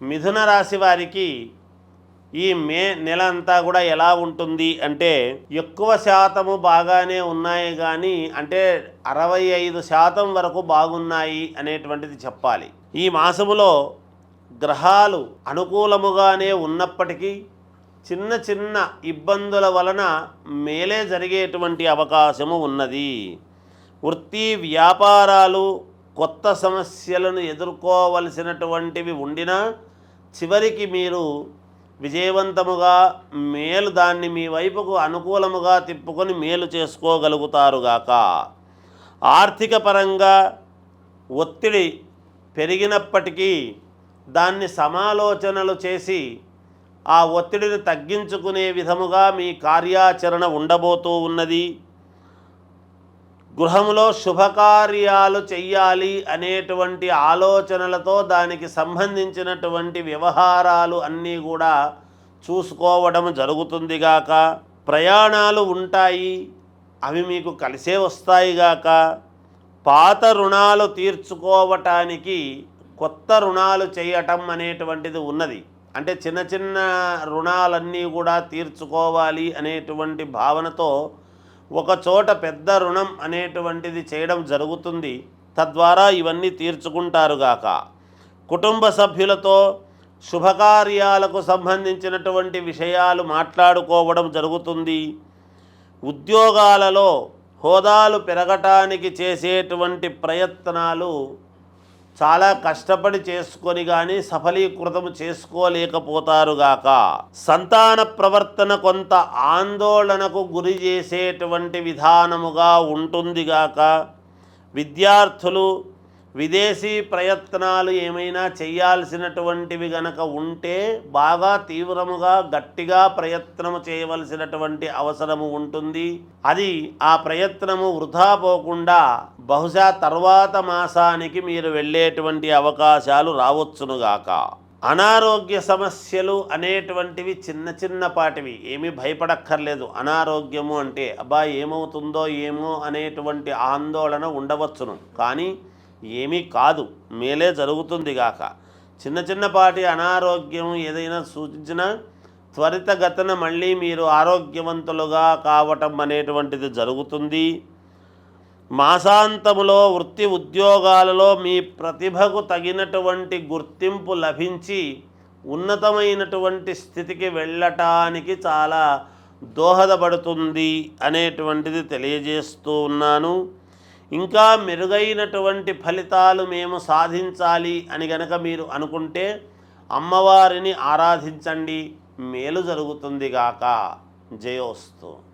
మిథున రాశి వారికి ఈ మే నెల అంతా కూడా ఎలా ఉంటుంది అంటే ఎక్కువ శాతము బాగానే ఉన్నాయి కానీ అంటే అరవై ఐదు శాతం వరకు బాగున్నాయి అనేటువంటిది చెప్పాలి. ఈ మాసములో గ్రహాలు అనుకూలముగానే ఉన్నప్పటికీ చిన్న చిన్న ఇబ్బందుల వలన మేలే జరిగేటువంటి అవకాశము ఉన్నది. వృత్తి వ్యాపారాలు కొత్త సమస్యలను ఎదుర్కోవలసినటువంటివి ఉండినా చివరికి మీరు విజయవంతముగా మేలు దాన్ని మీ వైపుకు అనుకూలముగా తిప్పుకొని మేలు చేసుకోగలుగుతారుగాక ఆర్థిక పరంగా ఒత్తిడి పెరిగినప్పటికీ దాన్ని సమాలోచనలు చేసి ఆ ఒత్తిడిని తగ్గించుకునే విధముగా మీ కార్యాచరణ ఉండబోతూ ఉన్నది. గృహంలో శుభకార్యాలు చెయ్యాలి అనేటువంటి ఆలోచనలతో దానికి సంబంధించినటువంటి వ్యవహారాలు అన్నీ కూడా చూసుకోవడం జరుగుతుందిగాక ప్రయాణాలు ఉంటాయి అవి మీకు కలిసే వస్తాయిగాక పాత రుణాలు తీర్చుకోవటానికి కొత్త రుణాలు చేయటం అనేటువంటిది ఉన్నది. అంటే చిన్న చిన్న రుణాలన్నీ కూడా తీర్చుకోవాలి అనేటువంటి భావనతో ఒక చోట పెద్ద రుణం అనేటువంటిది చేయడం జరుగుతుంది తద్వారా ఇవన్నీ తీర్చుకుంటారుగాక కుటుంబ సభ్యులతో శుభకార్యాలకు సంబంధించినటువంటి విషయాలు మాట్లాడుకోవడం జరుగుతుంది. ఉద్యోగాలలో హోదాలు పెరగటానికి చేసేటువంటి ప్రయత్నాలు చాలా కష్టపడి చేసుకొని కానీ సఫలీకృతం చేసుకోలేకపోతారుగాక సంతాన ప్రవర్తన కొంత ఆందోళనకు గురి చేసేటువంటి విధానముగా ఉంటుందిగాక విద్యార్థులు విదేశీ ప్రయత్నాలు ఏమైనా చేయాల్సినటువంటివి గనక ఉంటే బాగా తీవ్రముగా గట్టిగా ప్రయత్నము చేయవలసినటువంటి అవసరము ఉంటుంది. అది ఆ ప్రయత్నము వృధా పోకుండా బహుశా తర్వాత మాసానికి మీరు వెళ్ళేటువంటి అవకాశాలు రావచ్చునుగాక అనారోగ్య సమస్యలు అనేటువంటివి చిన్న చిన్నపాటివి ఏమీ భయపడక్కర్లేదు. అనారోగ్యము అంటే అబ్బా ఏమవుతుందో ఏమో అనేటువంటి ఆందోళన ఉండవచ్చును. కానీ ఏమీ కాదు. మేలే జరుగుతుంది గాక. చిన్న చిన్నపాటి అనారోగ్యం ఏదైనా సూచించినా త్వరితగతన మళ్ళీ మీరు ఆరోగ్యవంతులుగా కావటం అనేటువంటిది జరుగుతుంది. మాసాంతములో వృత్తి ఉద్యోగాలలో మీ ప్రతిభకు తగినటువంటి గుర్తింపు లభించి ఉన్నతమైనటువంటి స్థితికి వెళ్ళటానికి చాలా దోహదపడుతుంది అనేటువంటిది తెలియజేస్తూ ఉన్నాను. ఇంకా మెరుగైనటువంటి ఫలితాలు మేము సాధించాలి అని గనక మీరు అనుకుంటే అమ్మవారిని ఆరాధించండి. మేలు జరుగుతుంది గాక. జయోస్తు.